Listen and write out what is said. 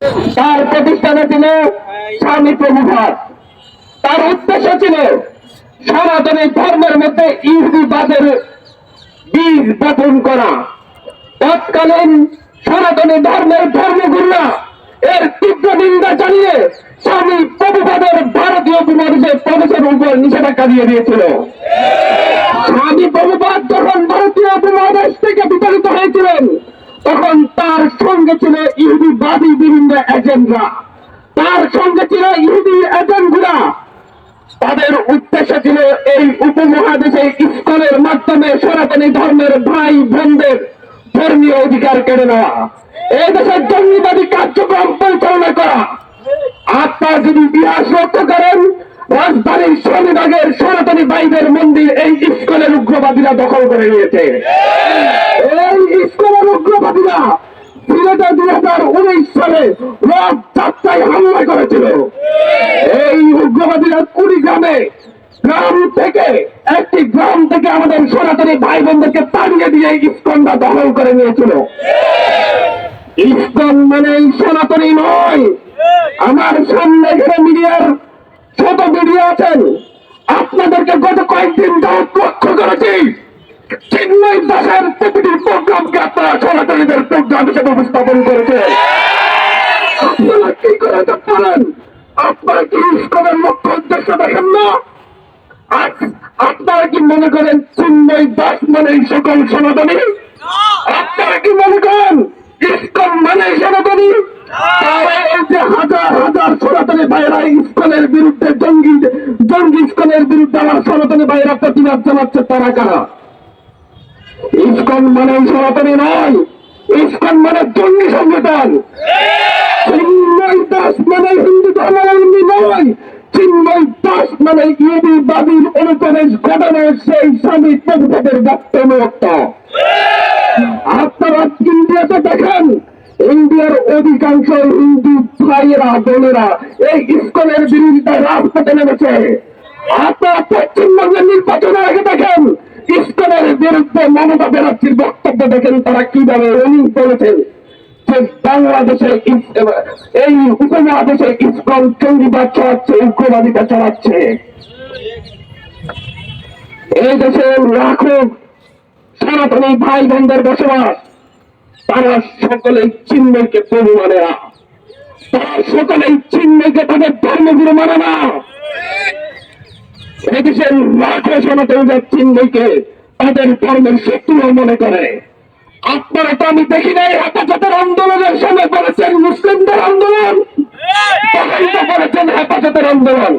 তার প্রতিষ্ঠানে ছিল স্বামী প্রভুভাত তার উদ্দেশ্য ছিল সনাতনী ধর্মের মধ্যে ইহুদিবাদের বীজ বপন করা। তৎকালীন সনাতনী ধর্মের ধর্মগুরুরা এর তীব্র নিন্দা জানিয়ে স্বামী প্রভুপাদের ভারতীয় উপমহাদেশে প্রবেশের উপর নিষেধাজ্ঞা দিয়ে দিয়েছিল। স্বামী প্রভুপাদ যখন ভারতীয় উপমহাদেশ থেকে বিতাড়িত হয়েছিলেন, তখন ইহুদিবাদী বিভিন্ন এজেন্টরা তার সঙ্গে ছিল ইহুদি এজেন্টগুলা। তাদের উদ্দেশ্য ছিল এই উপমহাদেশে ইস্কনের মাধ্যমে সনাতনী ধর্মের ভাই বোনদের ধর্মীয় অধিকার কেড়ে নেওয়া। এই দেশের জঙ্গিবাদী কার্যক্রম পরিচালনা করা। আপনার যদি ইতিহাস লক্ষ্য করেন, রাজধানীর শনিবাগের সনাতনী ভাইদের মন্দির এই ইস্কনের উগ্রবাদীরা দখল করে নিয়েছে। এই ইস্কনের উগ্রবাদীরা সিলেটে দুই হাজার উনিশ সালে রথ যাত্রায় হামলা করেছিল। এই উগ্রবাদীরা কুড়িগ্রামে গ্রাম থেকে একটি গ্রাম থেকে আমাদের সনাতনী ভাই বোনদেরকে তাড়িয়ে দিয়ে ইস্কনটা দখল করে নিয়েছিল। ইস্কন মানে সনাতনী নয়। আমার সামনে এখানে মিডিয়ার ছোট মিডিয়া আছেন। আপনাদেরকে গত কয়েকদিন যাবত লক্ষ্য করেছি। চিন্ময় দাসের কি করাতে পারেন আপনারা কি ইস্কনের লক্ষ্য উদ্দেশ্য দেখেন না? আপনারা কি মনে করেন চিন্ময় দাস মানে সকল সনাতনী? আপনারা কি মনে করেন ইস্কন মানে এই সনাতনী সনাতনী প্রতিবাদ নয়। ইস্কন মানে জঙ্গি সংগঠন। দাস মানে হিন্দু ধর্মাবলম্বী নয়। চিন্ময় দাস মানে ইহুদি, বাদীর অনুপ্রবেশ ঘটানোর সেই স্বামী প্রভুদের বক্তব্য আপনারা ইন্ডিয়াতে দেখেন। ইন্ডিয়ার অধিকাংশ হিন্দু ভাইয়েরা, বোনেরা এই ইস্কনের বিরুদ্ধে রাজপথে নেমেছে। আপনারা পশ্চিমবঙ্গের নির্বাচনের আগে দেখেন, ইস্কনের বিরুদ্ধে মমতা ব্যানার্জির বক্তব্য দেখেন তারা কীভাবে বলেছেন যে বাংলাদেশে এই উপমহাদেশে ইস্কন জঙ্গিবাদ চালাচ্ছে উগ্রবাদিতা চালাচ্ছে এই দেশে লাখো সনাতনী ভাই বোনদের বসবাস। তারা সকলেই চিহ্নকে প্রভু মানে না। তারা সকলেই চিহ্নকে তাদের ধর্মগুরু মানে না। এদেশের লাখো সনাতনীদের চিহ্নকে তাদের ধর্মের শত্রু মনে করে। আপনারা তো আমি দেখি নাই হেফাজতের আন্দোলনের সঙ্গে করেছেন মুসলিমদের আন্দোলন। করেছেন হেফাজতের আন্দোলন।